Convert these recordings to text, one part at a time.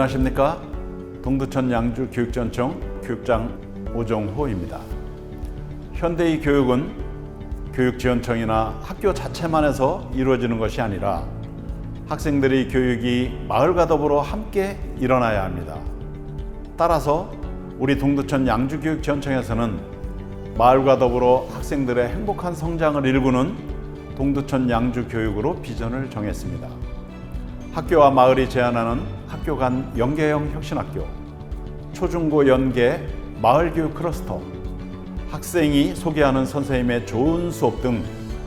안녕하십니까? 동두천 양주 교육전청 교육장 오정호입니다. 현대의 교육은 교육지원청이나 학교 자체만에서 이루어지는 것이 아니라 학생들의 교육이 마을과 더불어 함께 일어나야 합니다. 따라서 우리 동두천 양주교육지원청에서는 마을과 더불어 학생들의 행복한 성장을 일구는 동두천 양주교육으로 비전을 정했습니다. 학교와 마을이 제안하는 학교 간 연계형 혁신학교, 초중고 연계 마을교육 클러스터, 학생이 소개하는 선생님의 좋은 수업 등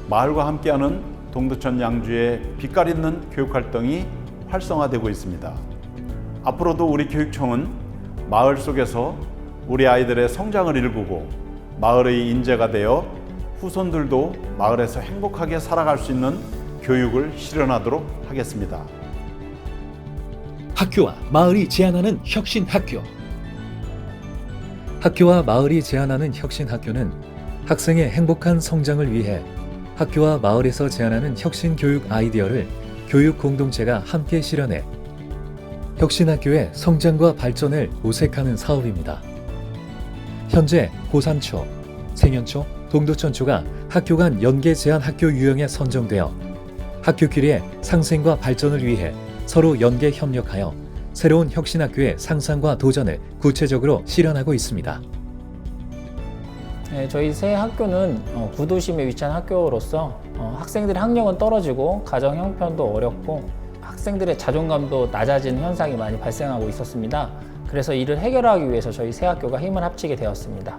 마을과 함께하는 동두천 양주의 빛깔 있는 교육 활동이 활성화되고 있습니다. 앞으로도 우리 교육청은 마을 속에서 우리 아이들의 성장을 일구고 마을의 인재가 되어 후손들도 마을에서 행복하게 살아갈 수 있는 교육을 실현하도록 하겠습니다. 학교와 마을이 제안하는 혁신 학교. 학교와 마을이 제안하는 혁신 학교는 학생의 행복한 성장을 위해 학교와 마을에서 제안하는 혁신 교육 아이디어를 교육 공동체가 함께 실현해 혁신 학교의 성장과 발전을 모색하는 사업입니다. 현재 고산초, 생현초, 동두천초가 학교 간 연계 제한 학교 유형에 선정되어 학교끼리의 상생과 발전을 위해 서로 연계 협력하여 새로운 혁신학교의 상상과 도전을 구체적으로 실현하고 있습니다. 네, 저희 새 학교는 어, 구도심에 위치한 학교로서 어, 학생들의 학력은 떨어지고 가정 형편도 어렵고 학생들의 자존감도 낮아지는 현상이 많이 발생하고 있었습니다. 그래서 이를 해결하기 위해서 저희 새 학교가 힘을 합치게 되었습니다.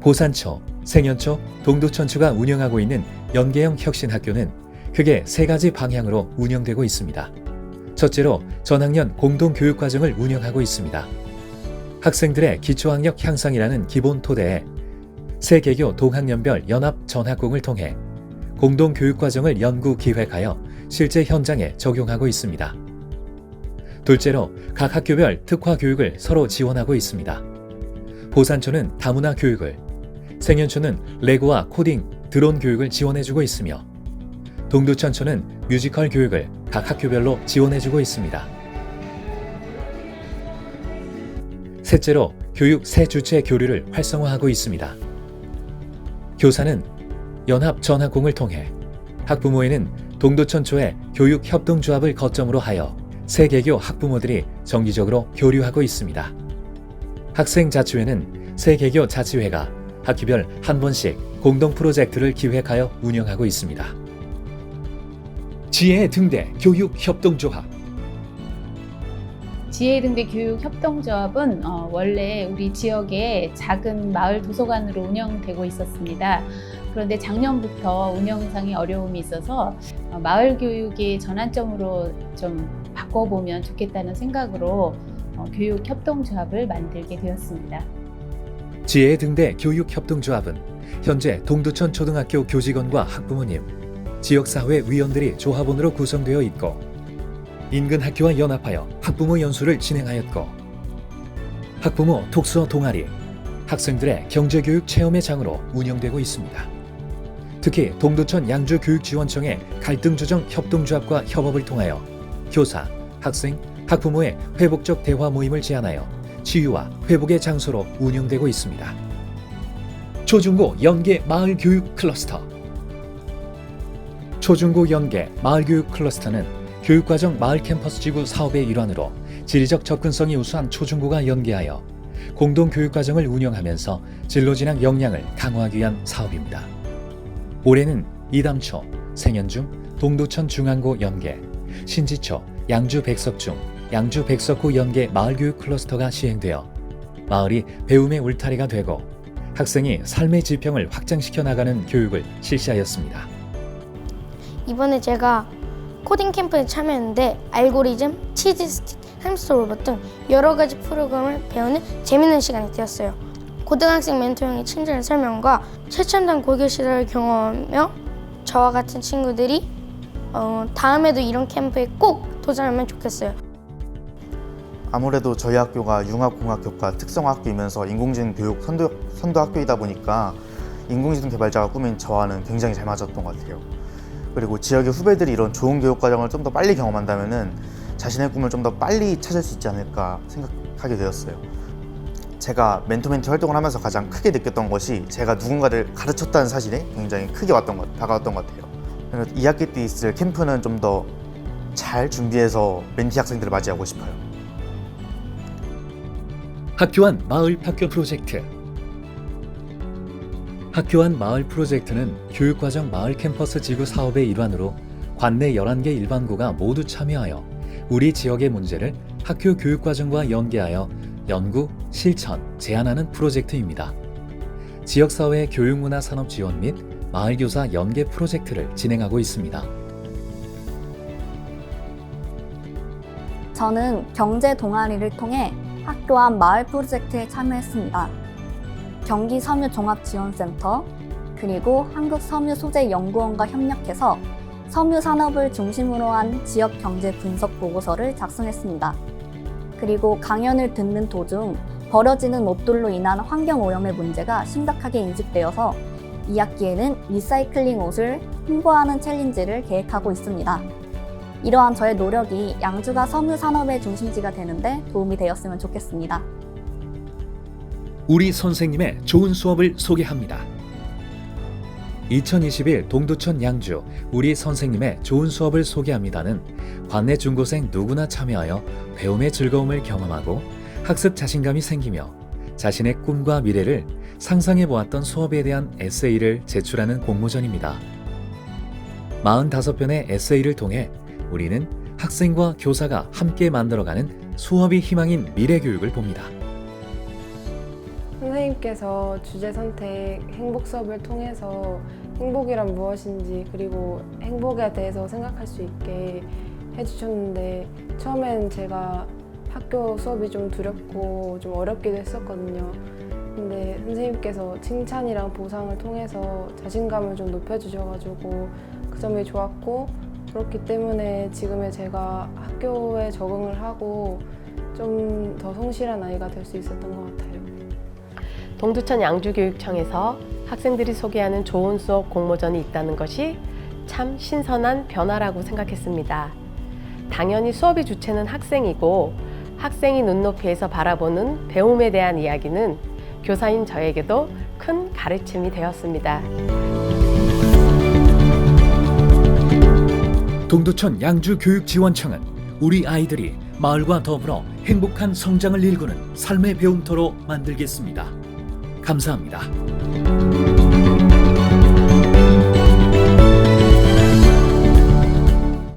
고산초, 생현초, 동두천초가 운영하고 있는 연계형 혁신학교는 크게 세 가지 방향으로 운영되고 있습니다. 첫째로 전학년 공동교육과정을 운영하고 있습니다. 학생들의 기초학력 향상이라는 기본 토대에 세계교 동학년별 연합 전학공을 통해 공동교육과정을 연구 기획하여 실제 현장에 적용하고 있습니다. 둘째로 각 학교별 특화 교육을 서로 지원하고 있습니다. 보산초는 다문화 교육을, 생현초는 레고와 코딩, 드론 교육을 지원해주고 있으며 동두천초는 뮤지컬 교육을 각 학교별로 지원해주고 있습니다. 셋째로 교육 새 주체 교류를 활성화하고 있습니다. 교사는 연합 전학공을 통해 학부모에는 동두천초의 교육 협동조합을 거점으로 하여 세계교 학부모들이 정기적으로 교류하고 있습니다. 학생 자치회는 세계교 자치회가 학기별 한 번씩 공동 프로젝트를 기획하여 운영하고 있습니다. 지혜 등대 교육 협동조합 지혜 등대 교육 협동조합은 어, 원래 우리 지역의 작은 마을 도서관으로 운영되고 있었습니다. 그런데 작년부터 운영상의 어려움이 있어서 어, 마을 교육의 전환점으로 좀 바꿔보면 좋겠다는 생각으로 어, 교육 협동조합을 만들게 되었습니다. 지혜 등대 교육 협동조합은 현재 동두천 초등학교 교직원과 학부모님, 지역사회 위원들이 조합원으로 구성되어 있고 인근 학교와 연합하여 학부모 연수를 진행하였고 학부모 독서 동아리, 학생들의 경제교육 체험의 장으로 운영되고 있습니다. 특히 동두천 양주교육지원청의 갈등조정 협동조합과 협업을 통하여 교사, 학생, 학부모의 회복적 대화 모임을 제안하여 치유와 회복의 장소로 운영되고 있습니다. 초중고 연계 마을 교육 클러스터 초중고 연계 마을교육 클러스터는 교육과정 마을 캠퍼스 지구 사업의 일환으로 지리적 접근성이 우수한 초중고가 연계하여 공동 교육과정을 운영하면서 진로 진학 역량을 강화하기 위한 사업입니다. 올해는 이담초, 생연중, 동두천 중앙고 연계, 신지초, 양주 백석중, 양주 백석구 연계 마을교육 클러스터가 시행되어 마을이 배움의 울타리가 되고 학생이 삶의 지평을 확장시켜 나가는 교육을 실시하였습니다. 이번에 제가 코딩 캠프에 참여했는데 알고리즘, 치즈 스틱, 햄스터 로봇 등 여러 가지 프로그램을 배우는 재밌는 시간이 되었어요. 고등학생 멘토 형의 친절 설명과 최첨단 고교 시설을 경험하며 저와 같은 친구들이 어, 다음에도 이런 캠프에 꼭 도전하면 좋겠어요. 아무래도 저희 학교가 융합공학교과 특성학교이면서 인공지능 교육 선도, 선도 학교이다 보니까 인공지능 개발자가 꾸민 저와는 굉장히 잘 맞았던 것 같아요. 그리고 지역의 후배들이 이런 좋은 교육 과정을 좀 더 빨리 경험한다면은 자신의 꿈을 좀 더 빨리 찾을 수 있지 않을까 생각하게 되었어요. 제가 멘토멘티 활동을 하면서 가장 크게 느꼈던 것이 제가 누군가를 가르쳤다는 사실에 굉장히 크게 왔던 것, 다가왔던 것 같아요. 그래서 2학기 때 있을 캠프는 좀 더 잘 준비해서 멘티 학생들을 맞이하고 싶어요. 학교 안 마을 학교 프로젝트 학교 안 마을 프로젝트는 교육과정 마을 캠퍼스 지구 사업의 일환으로 관내 11개 일반고가 모두 참여하여 우리 지역의 문제를 학교 교육과정과 연계하여 연구, 실천, 제안하는 프로젝트입니다. 지역사회 교육문화 산업 지원 및 마을교사 연계 프로젝트를 진행하고 있습니다. 저는 경제 동아리를 통해 학교 앞 마을 프로젝트에 참여했습니다. 경기 섬유 종합 지원센터 그리고 한국 섬유 소재 연구원과 협력해서 섬유 산업을 중심으로 한 지역 경제 분석 보고서를 작성했습니다. 그리고 강연을 듣는 도중 버려지는 옷들로 인한 환경 오염의 문제가 심각하게 인식되어서 2학기에는 리사이클링 옷을 홍보하는 챌린지를 계획하고 있습니다. 이러한 저의 노력이 양주가 섬유 산업의 중심지가 되는데 도움이 되었으면 좋겠습니다. 우리 선생님의 좋은 수업을 소개합니다. 2021 동두천 양주 우리 선생님의 좋은 수업을 소개합니다는 관내 중고생 누구나 참여하여 배움의 즐거움을 경험하고 학습 자신감이 생기며 자신의 꿈과 미래를 상상해 보았던 수업에 대한 에세이를 제출하는 공모전입니다. 45편의 에세이를 통해 우리는 학생과 교사가 함께 만들어가는 수업이 희망인 미래 교육을 봅니다. 선생님께서 주제 선택 행복 수업을 통해서 행복이란 무엇인지 그리고 행복에 대해서 생각할 수 있게 해주셨는데 처음엔 제가 학교 수업이 좀 두렵고 좀 어렵기도 했었거든요. 근데 선생님께서 칭찬이랑 보상을 통해서 자신감을 좀 높여주셔가지고 그 점이 좋았고 그렇기 때문에 지금의 제가 학교에 적응을 하고 좀 더 성실한 아이가 될 수 있었던 것 같아요. 동두천 양주교육청에서 학생들이 소개하는 좋은 수업 공모전이 있다는 것이 참 신선한 변화라고 생각했습니다. 당연히 수업의 주체는 학생이고 학생이 눈높이에서 바라보는 배움에 대한 이야기는 교사인 저에게도 큰 가르침이 되었습니다. 동두천 양주교육지원청은 우리 아이들이 마을과 더불어 행복한 성장을 일구는 삶의 배움터로 만들겠습니다. 감사합니다.